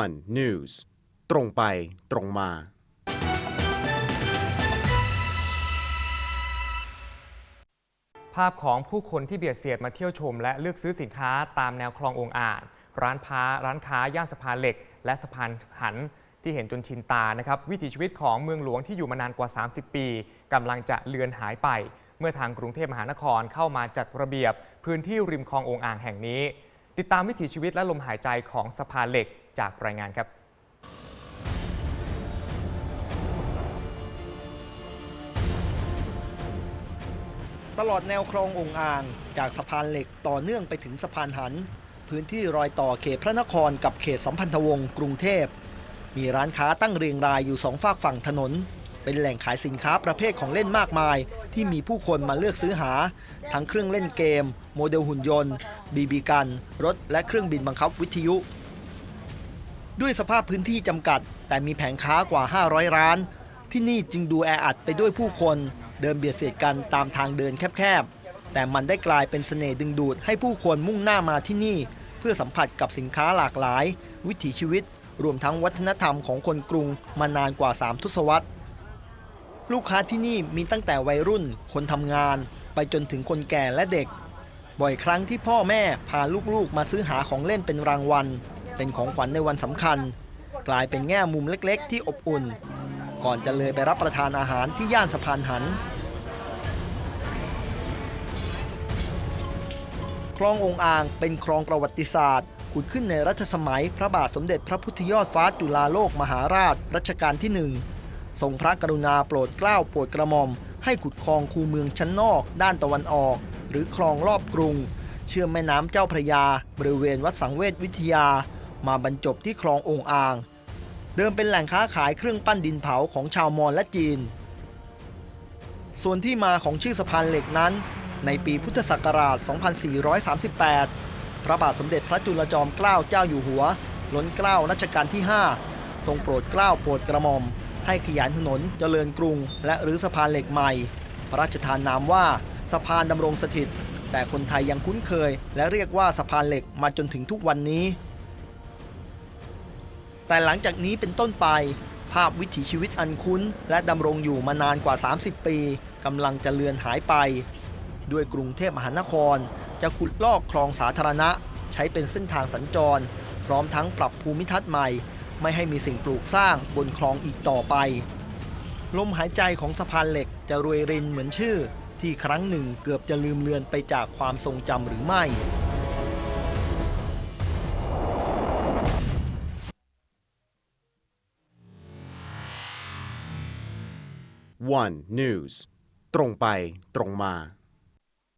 one news ตรงไปตรงมา ภาพของผู้คนที่เบียดเสียดมาเที่ยวชม และเลือกซื้อสินค้าตามแนวคลององอ่างร้านค้าร้านค้าย่านสะพานเหล็ก และสะพานหันที่เห็นจนชินตานะครับวิถีชีวิตของเมืองหลวงที่อยู่มานานกว่า 30 ปีกำลังจะเลือนหายไป เมื่อทางกรุงเทพมหานครเข้ามาจัดระเบียบ พื้นที่ริมคลององอ่างแห่งนี้ ติดตามวิถีชีวิตและลมหายใจของสะพานเหล็ก จากรายงานครับตลอดแนวคลององอ่าง จากสะพานเหล็กต่อเนื่องไปถึงสะพานหัน พื้นที่รอยต่อเขตพระนครกับเขตสัมพันธวงศ์กรุงเทพ มีร้านค้าตั้งเรียงรายอยู่สองฝากฝั่งถนน เป็นแหล่งขายสินค้าประเภทของเล่นมากมาย ที่มีผู้คนมาเลือกซื้อหา ทั้งเครื่องเล่นเกม โมเดลหุ่นยนต์บีบีกัน รถและเครื่องบินบังคับวิทยุ ด้วยสภาพพื้นที่จำกัด แต่มีแผงค้ากว่า 500 ร้าน ที่นี่จึงดูแออัดไปด้วยผู้คนเดินเบียดเสียดกันตามทางเดินแคบๆ แต่มันได้กลายเป็นเสน่ห์ดึงดูดให้ผู้คนมุ่งหน้ามาที่นี่ เพื่อสัมผัสกับสินค้าหลากหลาย วิถีชีวิต รวมทั้งวัฒนธรรมของคนกรุงมานานกว่า 3 ทศวรรษ ลูกค้าที่นี่มีตั้งแต่วัยรุ่น คนทำงาน ไปจนถึงคนแก่และเด็ก บ่อยครั้งที่พ่อแม่พาลูกๆมาซื้อหาของเล่นเป็นรางวัล เป็นของขวัญในวันสำคัญ กลายเป็นแง่มุมเล็กๆ ที่อบอุ่น ก่อนจะเลยไปรับประทานอาหารที่ย่านสะพานหัน คลององอ่างเป็นคลองประวัติศาสตร์ขุดขึ้นในรัชสมัยพระบาทสมเด็จพระพุทธยอดฟ้าจุฬาโลกมหาราชรัชกาลที่หนึ่งทรงพระกรุณาโปรดเกล้าโปรดกระหม่อม ให้ขุดคลองคูเมืองชั้นนอก ด้านตะวันออก หรือคลองรอบกรุง เชื่อมแม่น้ำเจ้าพระยา บริเวณวัดสังเวชวิทยา มาบรรจบที่คลององอ่าง เดิมเป็นแหล่งค้าขายเครื่องปั้นดินเผาของชาวมอญและจีน ส่วนที่มาของชื่อสะพานเหล็กนั้น ในปีพุทธศักราช 2438 พระบาทสมเด็จพระจุลจอมเกล้าเจ้าอยู่หัว ล้นเกล้ารัชกาลที่ 5 ทรงโปรดเกล้าโปรดกระหม่อม ให้ขยายถนนเจริญกรุง และรื้อสะพานเหล็กใหม่ พระราชทานนามว่าสะพานดำรงสถิตแต่คนไทยยังคุ้นเคย และเรียกว่าสะพานเหล็กมาจนถึงทุกวันนี้ แต่หลังจากนี้เป็นต้นไป ภาพวิถีชีวิตอันคุ้น และดำรงอยู่มานานกว่า 30 ปีกำลังจะเลือนหายไป ด้วยกรุงเทพมหานคร จะขุดลอกคลองสาธารณะ ใช้เป็นเส้นทางสัญจร พร้อมทั้งปรับภูมิทัศน์ใหม่ ไม่ให้มีสิ่งปลูกสร้างบนคลองอีกต่อไป ลมหายใจของสะพานเหล็กจะรวยรินเหมือนชื่อ ที่ครั้งหนึ่งเกือบจะลืมเลือนไปจากความทรงจำหรือไม่ one news ตรงไปตรงมา